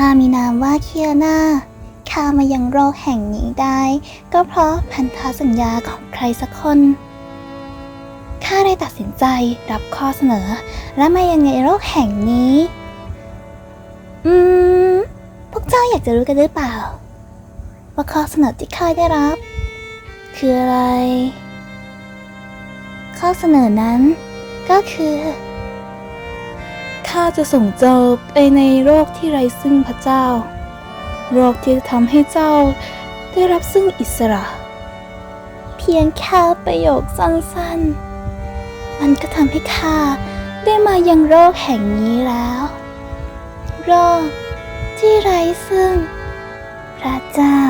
ข้ามีนามว่าเคียนาข้ามายังโลกแห่งนี้ได้ ก็เพราะพันธสัญญาของใครสักคนข้าได้ตัดสินใจรับข้อเสนอ และมายังในโลกแห่งนี้ อืม พวกเจ้าอยากจะรู้กันหรือเปล่า ว่าข้อเสนอที่ข้าได้รับ คืออะไร ข้อเสนอนั้นก็คือ ข้าจะส่งเจ้าไปในโลกที่ไร้ซึ่งพระเจ้าโลกที่จะทำให้เจ้าได้รับซึ่งอิสระ เพียงแค่ประโยคสั้นๆ มันก็ทำให้ข้าได้มายังโลกแห่งนี้แล้วโลกที่ไร้ซึ่งพระเจ้า